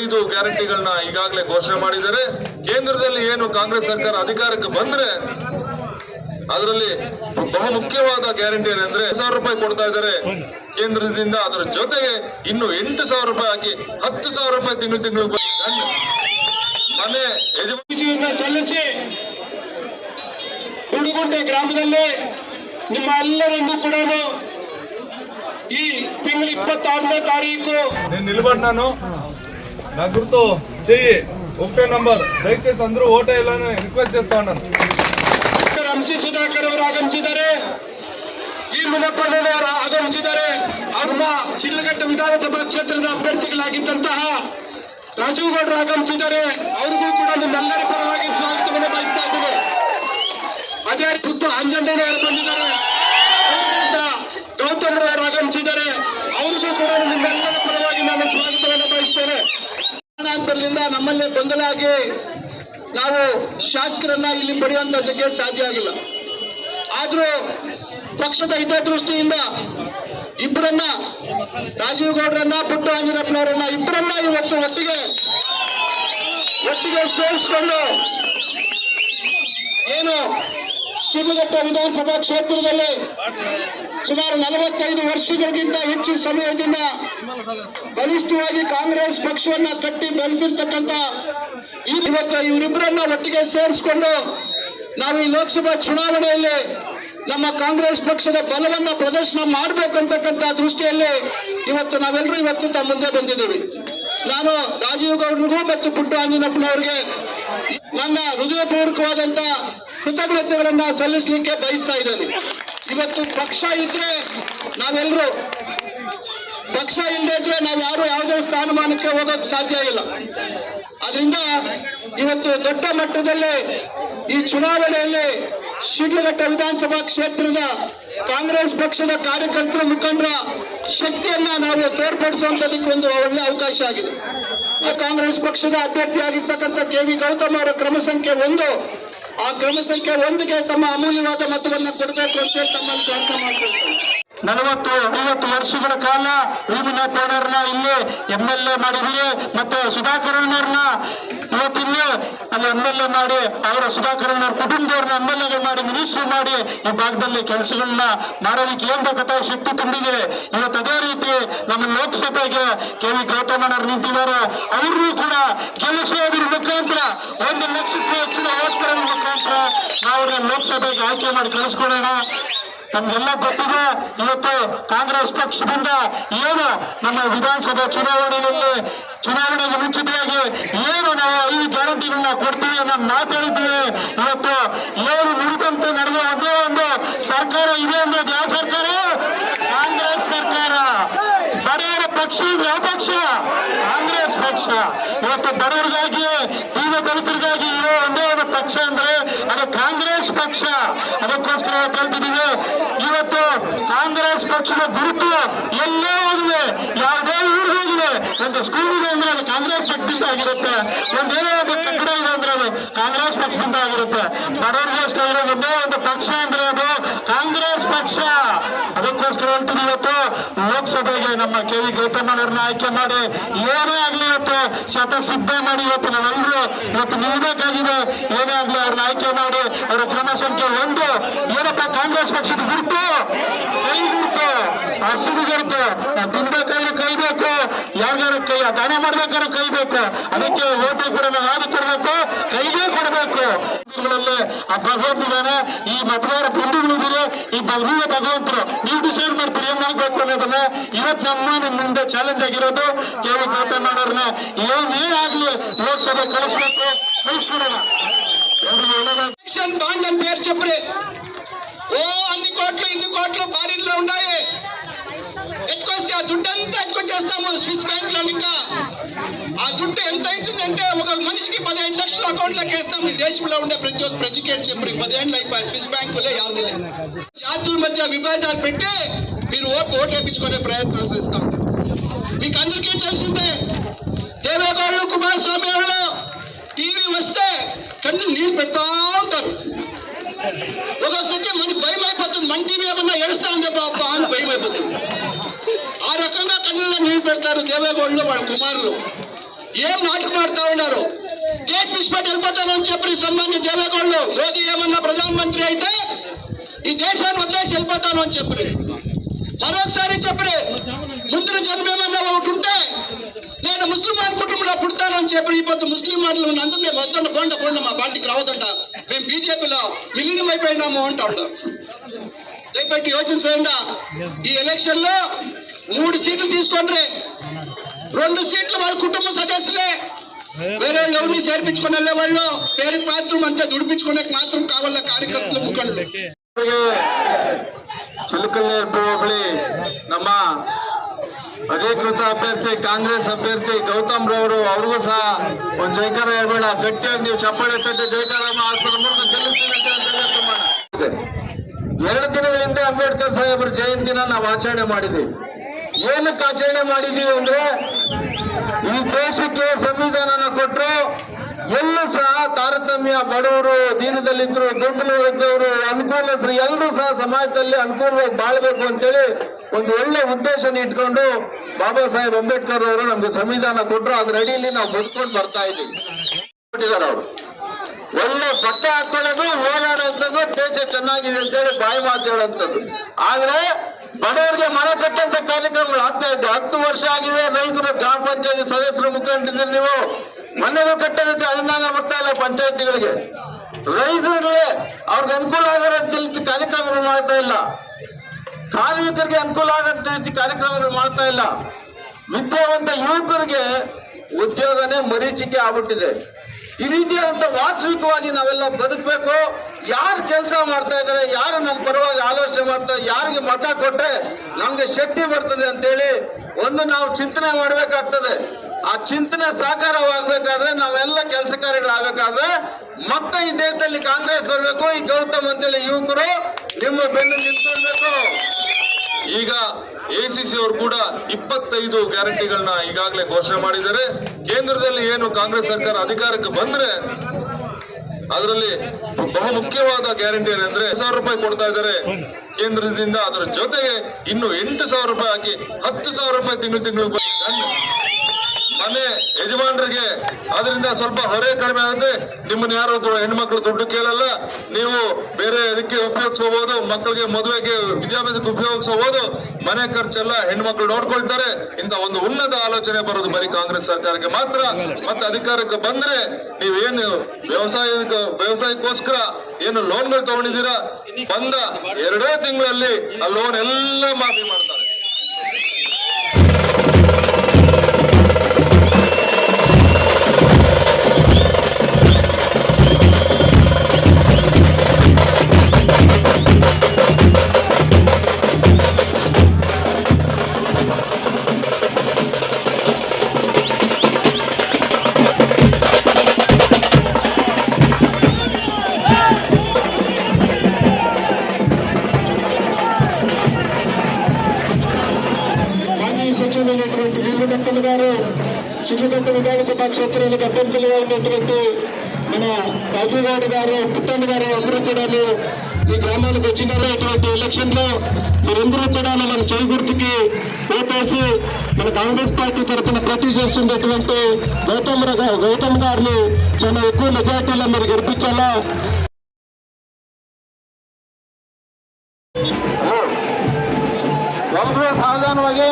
ಐದು ಗ್ಯಾರಂಟಿಗಳನ್ನ ಈಗಾಗಲೇ ಘೋಷಣೆ ಮಾಡಿದ್ದಾರೆ. ಕೇಂದ್ರದಲ್ಲಿ ಏನು ಕಾಂಗ್ರೆಸ್ ಸರ್ಕಾರ ಅಧಿಕಾರಕ್ಕೆ ಬಂದ್ರೆ ಅದರಲ್ಲಿ ಬಹು ಮುಖ್ಯವಾದ ಗ್ಯಾರಂಟಿ ಏನಂದ್ರೆ ಸಾವಿರ ರೂಪಾಯಿ ಕೊಡ್ತಾ ಇದ್ದಾರೆ ಕೇಂದ್ರದಿಂದ. ಅದರ ಜೊತೆಗೆ ಇನ್ನು ಎಂಟು ಸಾವಿರ ರೂಪಾಯಿ ಹಾಕಿ ಹತ್ತು ಸಾವಿರ ರೂಪಾಯಿ ತಿಂಗಳು ತಿಂಗಳು ಮನೆ ಸಲ್ಲಿಸಿ ಗುಡುಗುಂಟೆ ಗ್ರಾಮದಲ್ಲಿ ನಿಮ್ಮ ಎಲ್ಲರನ್ನು ಕೂಡ ಈ ತಿಂಗಳ ಇಪ್ಪತ್ತಾರನೇ ತಾರೀಕು ನಿಲ್ಬಾರ್ದು ನಾನು. నా గుర్తు చెయ్యి ఒకటే నంబర్ దయచేసి అందరూ ఓటు వేయాలని రిక్వెస్ట్ చేస్తా ఉన్నాను ಡಾಕ್ಟರ್ ಅಂಶಿ ಸುಧಾಕರ್ ಅವರು ಆಗಮಿಸಿದ್ದಾರೆ ಈ ಮುನಪ್ಪನವರು ಆಗಮಿಸಿದ್ದಾರೆ ಅವ್ರನ್ನ ಶಿಡ್ಲಘಟ್ಟ ವಿಧಾನಸಭಾ ಕ್ಷೇತ್ರದ ಅಭ್ಯರ್ಥಿಗಳಾಗಿದ್ದಂತಹ ರಾಜೀವ್ ಗೌಡರು ಆಗಮಿಸಿದ್ದಾರೆ ಅವ್ರಿಗೂ ಕೂಡ ನಿಮ್ಮೆಲ್ಲರ ಪರವಾಗಿ ಸ್ವಾಗತವನ್ನು ಬಯಸ್ತಾ ಇದ್ದೇನೆ ಅದೇ ಖುದ್ದು ಆಂಜನೇಯರು ಬಂದಿದ್ದಾರೆ ಅವ್ರಿಗಿಂತ ಗೌತಮ್ ಅವರು ಆಗಮಿಸಿದ್ದಾರೆ ಅವ್ರಿಗೂ ಕೂಡ ನಿಮ್ಮೆಲ್ಲರ ಪರವಾಗಿ ನಾನು ಸ್ವಾಗತವನ್ನು ಬಯಸ್ತೇನೆ ಕಾರಣಾಂತರದಿಂದ ನಮ್ಮಲ್ಲೇ ಗೊಂದಲ ನಾವು ಶಾಸಕರನ್ನ ಇಲ್ಲಿ ಪಡೆಯುವಂತದ್ದಕ್ಕೆ ಸಾಧ್ಯ ಆಗಿಲ್ಲ. ಆದ್ರೂ ಪಕ್ಷದ ಹಿತದೃಷ್ಟಿಯಿಂದ ಇಬ್ಬರನ್ನ ರಾಜೀವ್ ಗೌಡ್ರನ್ನ ಪುಟ್ಟು ಆಂಜನಪ್ಪನವರನ್ನ ಇಬ್ಬರನ್ನ ಇವತ್ತು ಒಟ್ಟಿಗೆ ಒಟ್ಟಿಗೆ ಸೇರಿಸಿಕೊಂಡು ಏನು ಶಿವಘಟ್ಟ ವಿಧಾನಸಭಾ ಕ್ಷೇತ್ರದಲ್ಲಿ ಸುಮಾರು ನಲವತ್ತೈದು ವರ್ಷಗಳಿಗಿಂತ ಹೆಚ್ಚು ಸಮಯದಿಂದ ಬಲಿಷ್ಠವಾಗಿ ಕಾಂಗ್ರೆಸ್ ಪಕ್ಷವನ್ನ ಕಟ್ಟಿ ಬೆಳೆಸಿರ್ತಕ್ಕಂಥ ಈ- ಇವತ್ತು ಇವರಿಬ್ಬರನ್ನ ಒಟ್ಟಿಗೆ ಸೇರಿಸಿಕೊಂಡು ನಾವು ಈ ಲೋಕಸಭಾ ಚುನಾವಣೆಯಲ್ಲಿ ನಮ್ಮ ಕಾಂಗ್ರೆಸ್ ಪಕ್ಷದ ಬಲವನ್ನ ಪ್ರದರ್ಶನ ಮಾಡಬೇಕಂತಕ್ಕಂಥ ದೃಷ್ಟಿಯಲ್ಲಿ ಇವತ್ತು ನಾವೆಲ್ಲರೂ ಇವತ್ತು ತಮ್ಮ ಮುಂದೆ ಬಂದಿದ್ದೀವಿ. ನಾನು ರಾಜೀವ್ ಗೌಡ್ರಿಗೂ ಮತ್ತು ಪುಟ್ಟು ಆಂಜನಪ್ಪನವ್ರಿಗೆ ನನ್ನ ಹೃದಯಪೂರ್ವಕವಾದಂತ ಕೃತಜ್ಞತೆಗಳನ್ನ ಸಲ್ಲಿಸಲಿಕ್ಕೆ ಬಯಸ್ತಾ ಇದ್ದೇನೆ. ಇವತ್ತು ಪಕ್ಷ ಇದ್ರೆ ನಾವೆಲ್ಲರೂ ಪಕ್ಷ ಇಲ್ಲದೆ ನಾವು ಯಾರು ಯಾವುದೇ ಸ್ಥಾನಮಾನಕ್ಕೆ ಹೋಗೋಕ್ ಸಾಧ್ಯ ಇಲ್ಲ. ಅದರಿಂದ ಇವತ್ತು ದೊಡ್ಡ ಮಟ್ಟದಲ್ಲಿ ಈ ಚುನಾವಣೆಯಲ್ಲಿ ಶಿಡ್ಲಘಟ್ಟ ವಿಧಾನಸಭಾ ಕ್ಷೇತ್ರದ ಕಾಂಗ್ರೆಸ್ ಪಕ್ಷದ ಕಾರ್ಯಕರ್ತರ ಮುಖಂಡರ ಶಕ್ತಿಯನ್ನ ನಾವು ತೋರ್ಪಡಿಸುವಂತದಕ್ಕೆ ಒಂದು ಒಳ್ಳೆ ಅವಕಾಶ ಆಗಿದೆ. ಕಾಂಗ್ರೆಸ್ ಪಕ್ಷದ ಅಭ್ಯರ್ಥಿಯಾಗಿರ್ತಕ್ಕಂಥ ಕೆ ವಿ ಗೌತಮ್ ಅವರ ಕ್ರಮ ಸಂಖ್ಯೆ ಒಂದು. ಆ ಕ್ರಮ ಸಂಖ್ಯೆ ಒಂದಿಗೆ ತಮ್ಮ ಅಮೂಲ್ಯವಾದ ಮತವನ್ನು ಕೊಡಬೇಕು ಅಂತ ತಮ್ಮಲ್ಲಿ ಪ್ರಾರ್ಥನೆ ಮಾಡ್ಕೊಳ್ತಾರೆ. ನಲವತ್ತು, ಐವತ್ತು ವರ್ಷಗಳ ಕಾಲ ಭೀಮನಾಥವ್ರನ್ನ ಇಲ್ಲಿ ಎಂ ಎಲ್ ಎ ಮಾಡಿದ್ವಿ ಮತ್ತೆ ಸುಧಾಕರಣ್ಣವ್ರನ್ನ ಇವತ್ತಿಲ್ಲಿ ಅಲ್ಲಿ ಎಂ ಎಲ್ ಎ ಮಾಡಿ, ಅವರ ಸುಧಾಕರಣ್ಣವ್ರ ಕುಟುಂಬದವ್ರನ್ನ ಎಂ ಎಲ್ ಎ ಮಾಡಿ ಮಿನಿಸ್ಟರ್ ಮಾಡಿ ಈ ಭಾಗದಲ್ಲಿ ಕೆಲಸಗಳನ್ನ ಮಾಡೋದಕ್ಕೆ ಏನ್ ಬೇಕಂತ ಶಕ್ತಿ ತುಂಬಿದೆ. ಇವತ್ತು ಅದೇ ರೀತಿ ನಮ್ಮ ಲೋಕಸಭೆಗೆ ಕೆ ವಿ ಗೌತಮಣ್ಣವ್ರು ನಿಂತಿದ್ದಾರೆ. ಅವ್ರನ್ನೂ ಕೂಡ ಗೆಲ್ಲಿಸೋದ್ರ ಮುಖಾಂತರ, ಒಂದು ಲಕ್ಷಕ್ಕೆ ಹೆಚ್ಚಿನ ಓಟ್ಗಳ ಮುಖಾಂತರ ನಾವು ಲೋಕಸಭೆಗೆ ಆಯ್ಕೆ ಮಾಡಿ ಕಳಿಸ್ಕೊಡೋಣ ನಮ್ಗೆಲ್ಲ ಗೊತ್ತಿದೆ, ಇವತ್ತು ಕಾಂಗ್ರೆಸ್ ಪಕ್ಷದಿಂದ ಏನು ನಮ್ಮ ವಿಧಾನಸಭಾ ಚುನಾವಣೆಯಲ್ಲಿ, ಚುನಾವಣೆಗೆ ಮುಂಚಿತವಾಗಿ ಏನು ಗ್ಯಾರಂಟಿಗಳನ್ನ ಕೊಡ್ತೀವಿ ಅನ್ನೋ ಮಾತಾಡಿದ್ದೀವಿ ಇವತ್ತು ಏನು ನುಡಿದಂತೆ ನಡೆದ ಅದೇ ಒಂದು ಸರ್ಕಾರ ಇದೆ ಅನ್ನೋದು ಯಾವ ಸರ್ಕಾರ? ಕಾಂಗ್ರೆಸ್ ಸರ್ಕಾರ. ಬಡವರ ಪಕ್ಷ ಯಾವ ಪಕ್ಷ? ಕಾಂಗ್ರೆಸ್ ಪಕ್ಷ. ಇವತ್ತು ಬಡವರಿಗಾಗಿ ಈಗ ದಲಿತರಿಗಾಗಿ ಇರೋ ಒಂದೇ ಒಂದು ಪಕ್ಷ ಅಂದ್ರೆ ಅದು ಕಾಂಗ್ರೆಸ್ ಪಕ್ಷ. ಅದಕ್ಕೋಸ್ಕರ ಹೇಳ್ತಿದ್ದೀವಿ ಇವತ್ತು ಕಾಂಗ್ರೆಸ್ ಪಕ್ಷದ ಗುರುತು ಎಲ್ಲೇ ಹೋಗಿದೆ, ಯಾವುದೇ ಊರಿಗೆ ಹೋಗಿದೆ. ಒಂದು ಸ್ಕೂಲ್ ಇದೆ ಅಂದ್ರೆ ಅದು ಕಾಂಗ್ರೆಸ್ ಪಕ್ಷದಿಂದ ಆಗಿರುತ್ತೆ. ಒಂದೇನೋ ಒಂದು ಕಟ್ಟಡ ಇದೆ ಅಂದ್ರೆ ಅದು ಕಾಂಗ್ರೆಸ್ ಪಕ್ಷದಿಂದ ಆಗಿರುತ್ತೆ. ಬಡವರಿಗೋಸ್ಕರ ಒಂದೇ ಒಂದು ಪಕ್ಷ ಅಂದ್ರೆ ಅದು ಕಾಂಗ್ರೆಸ್ ಪಕ್ಷ. ಅದಕ್ಕೋಸ್ಕರ ಅಂತ ಇವತ್ತು ಲೋಕಸಭೆಗೆ ನಮ್ಮ ಕೆ ವಿ ಗೌತಮ್ಮನವ್ರನ್ನ ಆಯ್ಕೆ ಮಾಡಿ ಏನೇ ಆಗ್ಲಿ ಇವತ್ತು ಶತ ಸಿದ್ಧ ಮಾಡಿ ಇವತ್ತು ನಾವೆಲ್ಲರೂ ಇವತ್ತು ನಿಲ್ಬೇಕಾಗಿದೆ ಏನೇ ಆಗ್ಲಿ ಅವ್ರನ್ನ ಆಯ್ಕೆ ಮಾಡಿ, ಅವರ ಕ್ರಮ ಸಂಖ್ಯೆ ಒಂದು. ಏನಪ್ಪ, ಕಾಂಗ್ರೆಸ್ ಪಕ್ಷದ ಗುರುತು? ಕೈ ಗುರುತು, ಹಸಿರು ಗುರುತು. ತಿನ್ಬೇಕಾದ್ರೆ ಕೈಬೇಕು ಯಾವ್ದಾರ ಕೈ ದಾನ ಮಾಡ್ಬೇಕಾದ್ರೆ ಕೈಬೇಕು ಅದಕ್ಕೆ ಓಟು ಕೂಡ ನಾವು ಯಾವ್ದು ಕೊಡಬೇಕು, ಕೈಗೆ ಕೊಡಬೇಕು. ಆ ಈ ಮತದಾರ ಬಂಧುಗಳಿದ್ದೀರಿ, ಈ ನೀವೇ ಭಗವಂತರು, ನೀವು ಡಿಸೈಡ್ ಮಾಡ್ತೀರಿ, ಏನ್ ಆಗ್ಬೇಕು ಅನ್ನೋದನ್ನ ಇವತ್ತು ನಮ್ಮ ನಿಮ್ ಮುಂದೆ ಚಾಲೆಂಜ್ ಆಗಿರೋದು ಕೆ ವಿ ಗೌತಮ್ಮನವ್ರನ್ನ ಏನೇ ಆಗ್ಲಿ ಲೋಕಸಭೆ ಕಳಿಸ್ಬೇಕು ಕಳಿಸ್ಕೊಡೋಣ ఎలక్షన్ బాండ్ అని పేరు చెప్పడే ఓ అన్ని కోట్లు ఇన్ని కోట్లు భారీలో ఉన్నాయి ఎత్తుకొస్తే ఆ దుడ్డు అంతా ఎత్తుకొచ్చేస్తాము స్విస్ బ్యాంక్ లో ఇంకా ఆ దుడ్డు ఎంత అవుతుందంటే ఒక మనిషికి పదిహేను లక్షల అకౌంట్ లోకి వేస్తాం ఈ దేశంలో ఉండే ప్రతి ఒక్క ప్రజకి అని చెప్పి పదిహేను అయిపోయి స్విస్ బ్యాంకులే యావది జాతుల మధ్య విభేదాలు పెట్టి మీరు ఓటు ఓటు వేయించుకునే ప్రయత్నాలు చేస్తా ఉంటారు మీకు అందరికీ తెలిసిందే దేవేగౌడలు కుమారస్వామి వాళ్ళు టీవీ వస్తే కన్ను నీళ్ళు పెడతా ఉంటారు. ఒకసారి మనకి భయం అయిపోతుంది మన టీవీ ఏమన్నా ఏడుస్తా ఉంది బాబా అని భయం అయిపోతుంది. ఆ రకంగా కళ్ళల్లో నీళ్ళు పెడతారు దేవేగౌడలు వాళ్ళ కుమారులు. ఏం నాటకం ఆడుతా ఉన్నారు? కేక్ విసిపెట్టి వెళ్ళిపోతానని చెప్పి సన్మాన్య దేవేగౌడలు మోదీ ఏమన్నా ప్రధానమంత్రి అయితే ఈ దేశాన్ని వదిలేసి వెళ్ళిపోతాను అని చెప్పి మరొకసారి చెప్పండి ముందు జన్మేమన్నా ఒకటి ఉంటే నేను ముస్లిమాన్ కుటుంబంలో పుడతానని చెప్పి ఈ పొద్దు ముస్లిం వాళ్ళు అందరూ మేము వద్దండి పోండ పోండి మా పార్టీకి రావద్దంట. మేము బీజేపీలో విలీనం అయిపోయినాము అంటాడు. రేపటి దయపెట్టి యోచన చేయండి? ఈ ఎలక్షన్లో మూడు సీట్లు తీసుకోండి రెండు సీట్లు వాళ్ళ కుటుంబ సదస్సులే. వేరే ఎవరిని చేర్పించుకుని వాళ్ళు పేరుకి మాత్రం అంతే దుడిపించుకునే మాత్రం కావాల కార్యకర్తలు ముఖండ్లు ಚಿಲಕಲ್ಲೇಪು ಹೋಬಳಿ ನಮ್ಮ ಅಧಿಕೃತ ಅಭ್ಯರ್ಥಿ, ಕಾಂಗ್ರೆಸ್ ಅಭ್ಯರ್ಥಿ ಗೌತಮ್ ರವರು, ಅವ್ರಿಗೂ ಸಹ ಒಂದು ಜೈಕಾರ ಹೇಳ್ಬೇಡ. ಗಟ್ಟಿಯಾಗಿ ನೀವು ಚಪ್ಪಾಳೆ ತಟ್ಟೆ ಜೈಕಾರ ಎರಡು ದಿನಗಳ ಹಿಂದೆ ಅಂಬೇಡ್ಕರ್ ಸಾಹೇಬರ ಜಯಂತಿನ ನಾವು ಆಚರಣೆ ಮಾಡಿದ್ದೀವಿ ಏನಕ್ಕೆ ಆಚರಣೆ ಮಾಡಿದೀವಿ ಅಂದ್ರೆ ಈ ದೇಶಕ್ಕೆ ಸಂವಿಧಾನನ ಕೊಟ್ಟರು ಎಲ್ಲೂ ಸಹ ತಾರತಮ್ಯ ಬಡವರು ದೀನದಲ್ಲಿದ್ರು ದುಡ್ಡು ಇದ್ದವರು ಅನುಕೂಲಸ್ಥರು ಎಲ್ಲರೂ ಸಹ ಸಮಾಜದಲ್ಲಿ ಅನುಕೂಲವಾಗಿ ಬಾಳ್ಬೇಕು ಅಂತೇಳಿ ಒಂದು ಒಳ್ಳೆ ಉದ್ದೇಶನ ಇಟ್ಕೊಂಡು ಬಾಬಾ ಸಾಹೇಬ್ ಅಂಬೇಡ್ಕರ್ ಅವರು ನಮ್ಗೆ ಸಂವಿಧಾನ ಕೊಟ್ಟರು ಅದ್ರ ಅಡಿಯಲ್ಲಿ ನಾವು ಬದುಕೊಂಡು ಬರ್ತಾ ಇದ್ದೀವಿ. ಕೊಟ್ಟಿದ್ದಾರೆ ಅವರು. ಒಳ್ಳೆ ಬಟ್ಟೆ ಹಾಕೊಳ್ಳೋದು, ಓಡಾಡೋಂಥದ್ದು ದೇಶ ಚೆನ್ನಾಗಿದೆ ಅಂತೇಳಿ ಬಾಯಿ ಮಾತು ಹೇಳೋಂಥದ್ದು. ಆದ್ರೆ ಬಡವರಿಗೆ ಮನೆ ಕಟ್ಟಂತ ಕಾರ್ಯಕ್ರಮಗಳು ಆಗ್ತಾ ಹತ್ತು ವರ್ಷ ಆಗಿದೆ, ರೈತರ ಗ್ರಾಮ ಪಂಚಾಯತಿ ಸದಸ್ಯರ ಮುಖಂಡಿದ್ರೆ ನೀವು. ಮನೆಗಳು ಕಟ್ಟೋದಕ್ಕೆ ಅನುದಾನ ಬರ್ತಾ ಇಲ್ಲ ಪಂಚಾಯತಿಗಳಿಗೆ. ರೈತರಿಗೆ ಅವ್ರಿಗೆ ಅನುಕೂಲ ಆಗೋ ರೀತಿ ಕಾರ್ಯಕ್ರಮಗಳು ಮಾಡ್ತಾ ಇಲ್ಲ. ಕಾರ್ಮಿಕರಿಗೆ ಅನುಕೂಲ ಆಗಂತ ರೀತಿ ಕಾರ್ಯಕ್ರಮಗಳು ಮಾಡ್ತಾ ಇಲ್ಲ. ವಿದ್ಯಾವಂತ ಯುವಕರಿಗೆ ಉದ್ಯೋಗನೇ ಮರೀಚಿಕೆ ಆಗ್ಬಿಟ್ಟಿದೆ. ಈ ರೀತಿಯಾದಂತ ವಾಸ್ತವಿಕವಾಗಿ ನಾವೆಲ್ಲ ಬದುಕಬೇಕು. ಯಾರು ಕೆಲಸ ಮಾಡ್ತಾ ಇದ್ದಾರೆ, ಯಾರು ನಮ್ಮ ಪರವಾಗಿ ಆಲೋಚನೆ ಮಾಡ್ತಾ, ಯಾರಿಗೆ ಮತ ಕೊಟ್ಟರೆ ನಮ್ಗೆ ಶಕ್ತಿ ಬರ್ತದೆ ಅಂತೇಳಿ ಒಂದು ನಾವು ಚಿಂತನೆ ಮಾಡಬೇಕಾಗ್ತದೆ. ಆ ಚಿಂತನೆ ಸಾಕಾರವಾಗಬೇಕಾದ್ರೆ ನಾವೆಲ್ಲ ಕೆಲಸ ಕಾರ್ಯಗಳಾಗಬೇಕಾದ್ರೆ ಮತ್ತೆ ಈ ದೇಶದಲ್ಲಿ ಕಾಂಗ್ರೆಸ್ ಬರಬೇಕು, ಈ ಗೌತಮ್ ಅಂತೇಳಿ ಯುವಕರು ನಿಮ್ಮ ಬೆನ್ನು ನಿಂತ್ಕೊಳ್ಬೇಕು. ಈಗ ಎಸಿಸಿ ಅವರು ಕೂಡ ಇಪ್ಪತ್ತೈದು ಗ್ಯಾರಂಟಿಗಳನ್ನ ಈಗಾಗಲೇ ಘೋಷಣೆ ಮಾಡಿದ್ದಾರೆ. ಕೇಂದ್ರದಲ್ಲಿ ಏನು ಕಾಂಗ್ರೆಸ್ ಸರ್ಕಾರ ಅಧಿಕಾರಕ್ಕೆ ಬಂದ್ರೆ ಅದರಲ್ಲಿ ಬಹು ಮುಖ್ಯವಾದ ಗ್ಯಾರಂಟಿ ಏನಂದ್ರೆ ಸಾವಿರ ರೂಪಾಯಿ ಕೊಡ್ತಾ ಇದ್ದಾರೆ ಕೇಂದ್ರದಿಂದ. ಅದರ ಜೊತೆಗೆ ಇನ್ನು ಎಂಟು ಸಾವಿರ ರೂಪಾಯಿ ಹಾಕಿ ಹತ್ತು ಸಾವಿರ ರೂಪಾಯಿ ತಿಂಗಳು ತಿಂಗಳು ಮನೆ ಯಜಮಾನರಿಗೆ ಅದರಿಂದ ಸ್ವಲ್ಪ ಹೊರೆ ಕಡಿಮೆ ಆಗುತ್ತೆ. ನಿಮ್ಮನ್ನ ಯಾರು ಹೆಣ್ಮಕ್ಳು ದುಡ್ಡು ಕೇಳಲ್ಲ. ನೀವು ಬೇರೆ ಇದಕ್ಕೆ ಉಪಯೋಗಿಸ್ಕೋಬಹುದು ಮಕ್ಕಳಿಗೆ ಮದುವೆಗೆ ವಿದ್ಯಾಭ್ಯಾಸಕ್ಕೆ ಉಪಯೋಗಿಸಬಹುದು ಮನೆ ಖರ್ಚೆಲ್ಲ ಹೆಣ್ಮಕ್ಳು ನೋಡ್ಕೊಳ್ತಾರೆ. ಇಂತ ಒಂದು ಉನ್ನತ ಆಲೋಚನೆ ಬರೋದು ಬರೀ ಕಾಂಗ್ರೆಸ್ ಸರ್ಕಾರಕ್ಕೆ ಮಾತ್ರ. ಮತ್ತೆ ಅಧಿಕಾರಕ್ಕೆ ಬಂದ್ರೆ ನೀವೇನು ವ್ಯವಸಾಯ ವ್ಯವಸಾಯಕ್ಕೋಸ್ಕರ ಏನು ಲೋನ್ಗಳು ತಗೊಂಡಿದ್ದೀರಾ? ಬಂದ ಎರಡೇ ತಿಂಗಳಲ್ಲಿ ಆ ಲೋನ್ ಎಲ್ಲ ಮಾಫಿ ಮಾಡ್ತಾರೆ. కార్యదర్శులుగా ఉన్నటువంటి మన రాజీవ్ గారి గారు పుట్టండి గారు అందరూ కూడా ఈ గ్రామానికి వచ్చినారు. ఇటువంటి ఎలక్షన్లో మీరందరూ కూడా మన చేకూర్తికి ఓటేసి మన కాంగ్రెస్ పార్టీ తరఫున పోటీ చేస్తున్నటువంటి గౌతమ్ గౌతమ్ గారిని చాలా ఎక్కువ మెజార్టీలో మీరు గెలిపించాలా? కాంగ్రెస్ ఆదాన్ వగే